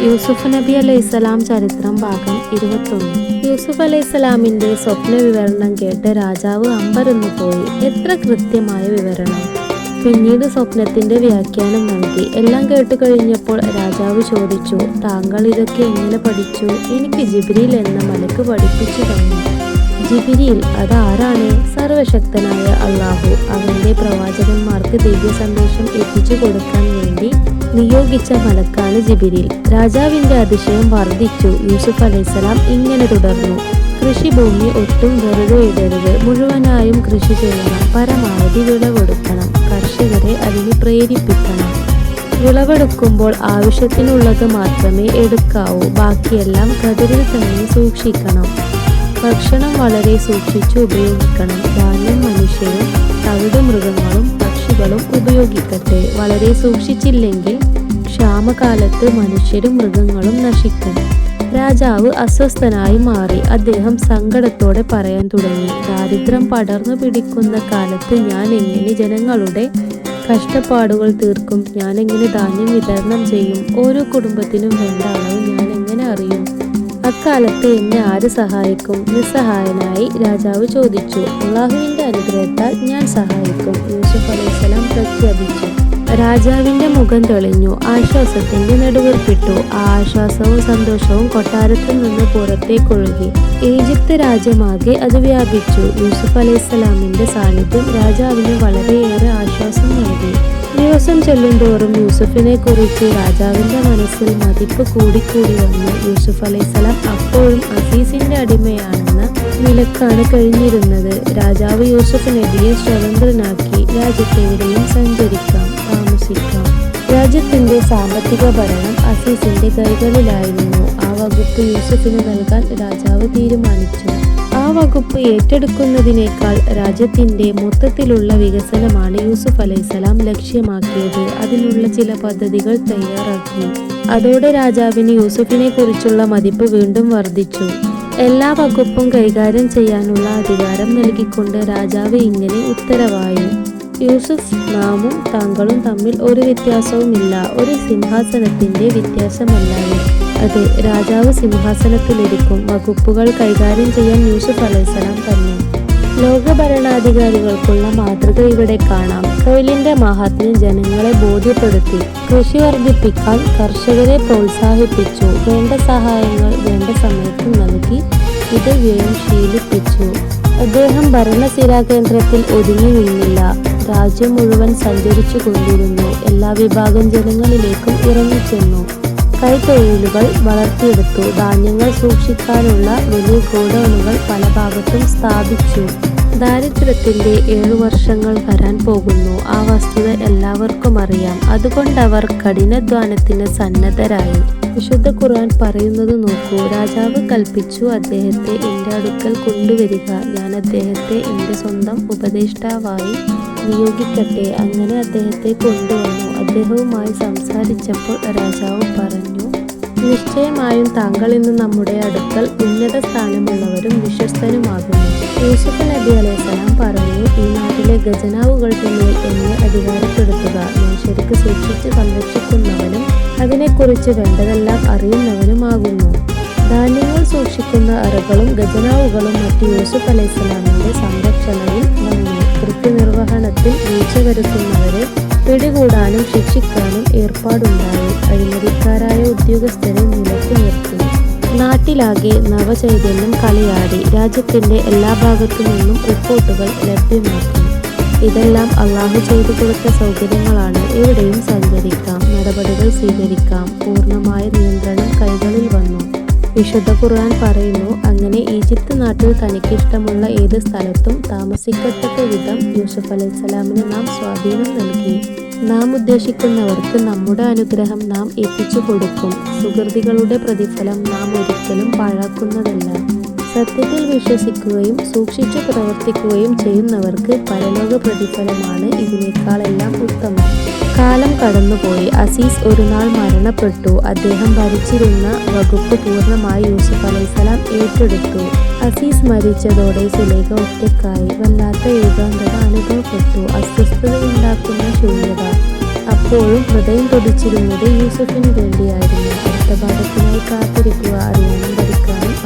യൂസുഫ് നബി അലൈഹിസ്സലാം ചരിത്രം ഭാഗം ഇരുപത്തൊന്ന്. യൂസുഫ് അലൈഹിസ്സലാമിന്റെ സ്വപ്ന വിവരണം കേട്ട് രാജാവ് അമ്പരന്നു പോയി. എത്ര കൃത്യമായ വിവരണം. പിന്നീട് സ്വപ്നത്തിന്റെ വ്യാഖ്യാനം നൽകി. എല്ലാം കേട്ടു കഴിഞ്ഞപ്പോൾ രാജാവ് ചോദിച്ചു താങ്കൾ ഇതൊക്കെ എങ്ങനെ പഠിച്ചു? എനിക്ക് ജിബ്രീൽ എന്ന മലക്ക് പഠിപ്പിച്ചു തന്നു. ജിബിരിയിൽ അതാരാണ് സർവശക്തനായ അള്ളാഹു? അവന്റെ പ്രവാചകന്മാർക്ക് ദിവ്യ സന്ദേശം എത്തിച്ചു കൊടുക്കാൻ വേണ്ടി നിയോഗിച്ച മലക്കാണ് ജിബിരിൽ രാജാവിന്റെ അതിശയം വർദ്ധിച്ചു. യൂസുഫ് അലൈസലാം ഇങ്ങനെ തുടർന്നു. കൃഷിഭൂമി ഒട്ടും വെറുതെ ഇടരുത്. മുഴുവനായും കൃഷി ചെയ്യണം. പരമാവധി വിളവെടുക്കണം. കർഷകരെ അതിന് പ്രേരിപ്പിക്കണം. വിളവെടുക്കുമ്പോൾ ആവശ്യത്തിനുള്ളത് മാത്രമേ എടുക്കാവൂ. ബാക്കിയെല്ലാം കതിരിൽ തന്നെ സൂക്ഷിക്കണം. ഭക്ഷണം വളരെ സൂക്ഷിച്ചു ഉപയോഗിക്കണം. ധാന്യം മനുഷ്യരും തവിട് മൃഗങ്ങളും പക്ഷികളും ഉപയോഗിക്കട്ടെ. വളരെ സൂക്ഷിച്ചില്ലെങ്കിൽ ക്ഷാമകാലത്ത് മനുഷ്യരും മൃഗങ്ങളും നശിക്കും രാജാവ് അസ്വസ്ഥനായി മാറി. അദ്ദേഹം സങ്കടത്തോടെ പറയാൻ തുടങ്ങി. ദാരിദ്ര്യം പടർന്നു പിടിക്കുന്ന കാലത്ത് ഞാൻ എങ്ങനെ ജനങ്ങളുടെ കഷ്ടപ്പാടുകൾ തീർക്കും? ഞാൻ എങ്ങനെ ധാന്യം വിതരണം ചെയ്യും? ഓരോ കുടുംബത്തിനും വേണ്ട അളവ് ഞാൻ എങ്ങനെ അറിയും? അക്കാലത്ത് എന്നെ ആര് സഹായിക്കും? നിസ്സഹായനായി രാജാവ് ചോദിച്ചു. അള്ളാഹുവിന്റെ അനുഗ്രഹത്താൽ ഞാൻ സഹായിക്കും. യൂസുഫ് അലൈഹിസ്സലാം പ്രഖ്യാപിച്ചു. രാജാവിന്റെ മുഖം തെളിഞ്ഞു. ആശ്വാസത്തിന്റെ നെടുവീർപ്പിട്ടു. ആ ആശ്വാസവും സന്തോഷവും കൊട്ടാരത്തിൽ നിന്ന് പുറത്തേക്കൊഴുകി ഈജിപ്ത് രാജ്യമാകെ അത് വ്യാപിച്ചു. യൂസുഫ് അലൈഹിസ്സലാമിന്റെ സാന്നിധ്യം രാജാവിന് വളരെയേറെ ആശ്വാസം നൽകി. ദിവസം ചെല്ലുംതോറും യൂസുഫിനെ കുറിച്ച് രാജാവിന്റെ മനസ്സിൽ മതിപ്പ് കൂടിക്കൂടി വന്നു. യൂസുഫ് അലൈഹിസ്സലാം അപ്പോഴും അസീസിന്റെ അടിമയാണെന്ന നിലക്കാണ് കഴിഞ്ഞിരുന്നത്. രാജാവ് യൂസുഫ് നബിയെ സ്വതന്ത്രനാക്കി രാജ്യത്തെവിടെയും താമസിക്കാം രാജ്യത്തിന്റെ സാമ്പത്തിക ഭരണം അസീസിന്റെ കൈകളിലായിരുന്നു. ആ വകുപ്പ് യൂസഫിന് നൽകാൻ രാജാവ് തീരുമാനിച്ചു. ആ വകുപ്പ് ഏറ്റെടുക്കുന്നതിനേക്കാൾ രാജ്യത്തിന്റെ മൊത്തത്തിലുള്ള വികസനമാണ് യൂസുഫ് അലൈഹിസ്സലാം ലക്ഷ്യമാക്കിയത്. അതിനുള്ള ചില പദ്ധതികൾ തയ്യാറാക്കി. അതോടെ രാജാവിന് യൂസുഫിനെ കുറിച്ചുള്ള മതിപ്പ് വീണ്ടും വർദ്ധിച്ചു. എല്ലാ വകുപ്പും കൈകാര്യം ചെയ്യാനുള്ള അധികാരം നൽകിക്കൊണ്ട് രാജാവ് ഇങ്ങനെ ഉത്തരവായി. യൂസുഫ് നാമും താങ്കളും തമ്മിൽ ഒരു വ്യത്യാസവുമില്ല. ഒരു സിംഹാസനത്തിന്റെ വ്യത്യാസമല്ലാതെ. അതെ രാജാവ് സിംഹാസനത്തിലിരിക്കും. വകുപ്പുകൾ കൈകാര്യം ചെയ്യാൻ യൂസുഫ് അലൈസലാം തന്നെ. ലോക ഭരണാധികാരികൾക്കുള്ള മാതൃക ഇവിടെ കാണാം. തൊഴിലിന്റെ മഹാത്മ്യം ജനങ്ങളെ ബോധ്യപ്പെടുത്തി. കൃഷി വർദ്ധിപ്പിക്കാൻ കർഷകരെ പ്രോത്സാഹിപ്പിച്ചു. വേണ്ട സഹായങ്ങൾ വേണ്ട സമയത്ത് നൽകി ഇത് വ്യയം ശീലിപ്പിച്ചു. അദ്ദേഹം ഭരണസിരാ കേന്ദ്രത്തിൽ ഒതുങ്ങി നിന്നില്ല. രാജ്യം മുഴുവൻ സഞ്ചരിച്ചു കൊണ്ടിരുന്നു. എല്ലാ വിഭാഗം ജനങ്ങളിലേക്കും ഇറങ്ങിച്ചെന്നു കൈത്തൊഴിലുകൾ വളർത്തിയെടുത്തു. ധാന്യങ്ങൾ സൂക്ഷിക്കാനുള്ള വലിയ ഗോഡൌണുകൾ പല ഭാഗത്തും സ്ഥാപിച്ചു. ദാരിദ്ര്യത്തിന്റെ ഏഴു വർഷങ്ങൾ വരാൻ പോകുന്നു. ആ വസ്തുത എല്ലാവർക്കും അറിയാം. അതുകൊണ്ടവർ കഠിനാധ്വാനത്തിന് സന്നദ്ധരായി. വിശുദ്ധ ഖുർആൻ പറയുന്നത് നോക്കൂ. രാജാവ് കൽപ്പിച്ചു അദ്ദേഹത്തെ എന്റെ അടുക്കൽ കൊണ്ടുവരിക. ഞാൻ അദ്ദേഹത്തെ എന്റെ സ്വന്തം ഉപദേഷ്ടാവായി നിയോഗിക്കട്ടെ. അങ്ങനെ അദ്ദേഹത്തെ കൊണ്ടുവന്നു. അദ്ദേഹവുമായി സംസാരിച്ചപ്പോൾ രാജാവ് പറഞ്ഞു നിശ്ചയമായും താങ്കൾ ഇന്ന് നമ്മുടെ അടുക്കൽ ഉന്നത സ്ഥാനമുള്ളവരും വിശ്വസ്തനുമാകുന്നു. യൂസുഫ് നബി അലൈഹിസ്സലാം പറഞ്ഞു ഈ നാട്ടിലെ ഖജനാവുകളുടെ മേൽ എന്നെ അധികാരപ്പെടുത്തുക. മനുഷ്യർക്ക് സൂക്ഷിച്ച് സംരക്ഷിക്കുന്നവനും അതിനെക്കുറിച്ച് വേണ്ടതെല്ലാം അറിയുന്നവനുമാകുന്നു. ധാന്യങ്ങൾ സൂക്ഷിക്കുന്ന അറകളും ഖജനാവുകളും മറ്റ് യൂസുഫ് ഏർപ്പാടുണ്ടായി അഴിമതിക്കാരായ ഉദ്യോഗസ്ഥരെ നിലയ്ക്ക് നിർത്തി നാട്ടിലാകെ നവചൈതന്യം കളിയാടി. രാജ്യത്തിന്റെ എല്ലാ ഭാഗത്തു നിന്നും റിപ്പോർട്ടുകൾ ലഭ്യമാക്കി. ഇതെല്ലാം അള്ളാഹു ചെയ്തു കൊടുത്ത സൗകര്യങ്ങളാണ്. എവിടെയും സഞ്ചരിക്കാം. നടപടികൾ സ്വീകരിക്കാം. പൂർണമായ നിയന്ത്രണം കൈകളിൽ വന്നു. വിശുദ്ധ ഖുർആൻ പറയുന്നു അങ്ങനെ ഈജിപ്ത് നാട്ടിൽ തനിക്കിഷ്ടമുള്ള ഏത് സ്ഥലത്തും താമസിക്കത്തക്ക വിധം യൂസുഫ് അലൈഹിസ്സലാമിന് നാം സ്വാധീനം നൽകി. നാം ഉദ്ദേശിക്കുന്നവർക്ക് നമ്മുടെ അനുഗ്രഹം നാം എത്തിച്ചു കൊടുക്കും. സുഹൃതികളുടെ പ്രതിഫലം നാം ഒരിക്കലും പാഴാക്കുന്നതല്ല. സത്യത്തിൽ വിശ്വസിക്കുകയും സൂക്ഷിച്ചു പ്രവർത്തിക്കുകയും ചെയ്യുന്നവർക്ക് പരലോക പ്രതിഫലമാണ് ഇതിനേക്കാളെല്ലാം ഉത്തമം. കാലം കടന്നുപോയി. അസീസ് ഒരു നാൾ മരണപ്പെട്ടു. അദ്ദേഹം ഭരിച്ചിരുന്ന വകുപ്പ് പൂർണമായി യൂസുഫ് അലൈസലാം ഏറ്റെടുത്തു. അസീസ് മരിച്ചതോടെ സുലേഖ ഒറ്റക്കായി വല്ലാത്ത ഏകാന്തത അനുഭവപ്പെട്ടു. അസ്വസ്ഥതയുണ്ടാക്കുന്ന ശൂന്യത. അപ്പോഴും ഹൃദയം തുടിച്ചിരുന്നത് യൂസഫിന് വേണ്ടിയായിരുന്നു. അടുത്ത ഭാഗത്തിനായി കാത്തിരിക്കുക അറിയാനും പഠിക്കാനും